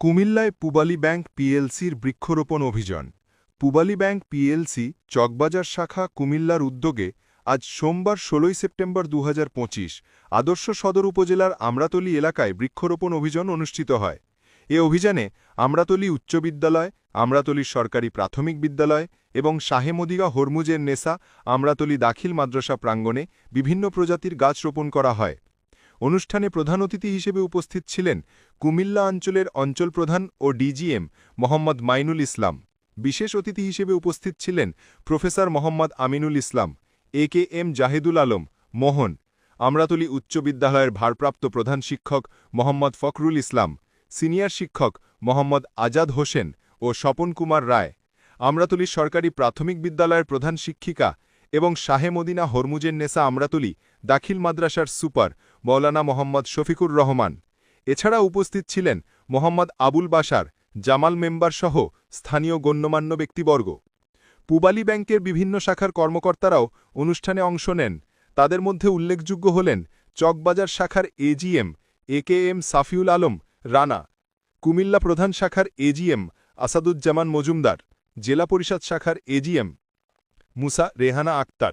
কুমিল্লায় পুবালী ব্যাংক পিএলসির বৃক্ষরোপণ অভিযান। পুবালী ব্যাংক পিএলসি, চকবাজার শাখা কুমিল্লার উদ্যোগে আজ সোমবার ১৬ সেপ্টেম্বর দু হাজার পঁচিশ আদর্শ সদর উপজেলার আমরাতলি এলাকায় বৃক্ষরোপণ অভিযান অনুষ্ঠিত হয়। এ অভিযানে আমরাতলি উচ্চ বিদ্যালয়, আমরাতলী সরকারি প্রাথমিক বিদ্যালয় এবং শাহেমদিগা হরমুজের নেসা আমরাতলি দাখিল মাদ্রাসা প্রাঙ্গণে বিভিন্ন প্রজাতির গাছ রোপণ করা হয়। অনুষ্ঠানে প্রধান অতিথি হিসেবে উপস্থিত ছিলেন কুমিল্লা অঞ্চলের অঞ্চল প্রধান ও ডিজিএম মোহাম্মদ মাইনুল ইসলাম। বিশেষ অতিথি হিসেবে উপস্থিত ছিলেন professor Mohammad Aminul Islam, A K M Zahedul Alam, Mohan, Amratali উচ্চ বিদ্যালয়ের ভারপ্রাপ্ত প্রধান শিক্ষক মোহাম্মদ ফখরুল ইসলাম, সিনিয়র শিক্ষক মোহাম্মদ আজাদ হোসেন ও স্বপন কুমার রায়। আমরাতলী সরকারি প্রাথমিক বিদ্যালয়ের প্রধান শিক্ষিকা এবং শাহে মদিনা হরমুজের নেসা আমরাতলী দাখিল মাদ্রাসার সুপার, মৌলানা মোহাম্মদ শফিকুর রহমান। এছাড়া উপস্থিত ছিলেন মোহাম্মদ আবুল বাসার জামাল মেম্বার সহ স্থানীয় গণ্যমান্য ব্যক্তিবর্গ। পুবালী ব্যাংকের বিভিন্ন শাখার কর্মকর্তারাও অনুষ্ঠানে অংশ নেন। তাদের মধ্যে উল্লেখযোগ্য হলেন চকবাজার শাখার AGM A K M Safiul Alam, Rana. Comilla প্রধান শাখার এজিএম আসাদুজ্জামান মজুমদার। জেলা পরিষদ শাখার AGM Musa Rehana Akter,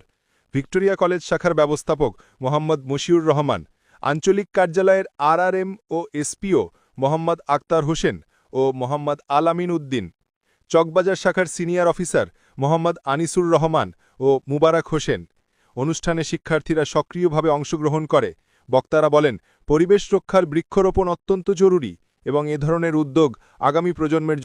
Victoria college শাখার ব্যবস্থাপক মোহাম্মদ মশিউর রহমান, আঞ্চলিক কার্যালয়ের আরআরএম ও এসপিও মোহাম্মদ আক্তার হোসেন ও মোহাম্মদ আলামিন উদ্দিন, চকবাজার শাখার সিনিয়র অফিসার মোহাম্মদ আনিসুর রহমান ও মুবারক হোসেন। অনুষ্ঠানে শিক্ষার্থীরা সক্রিয়ভাবে অংশগ্রহণ করে। বক্তারা বলেন, পরিবেশ রক্ষার বৃক্ষরোপণ অত্যন্ত জরুরি এবং এ ধরনের উদ্যোগ আগামী প্রজন্মের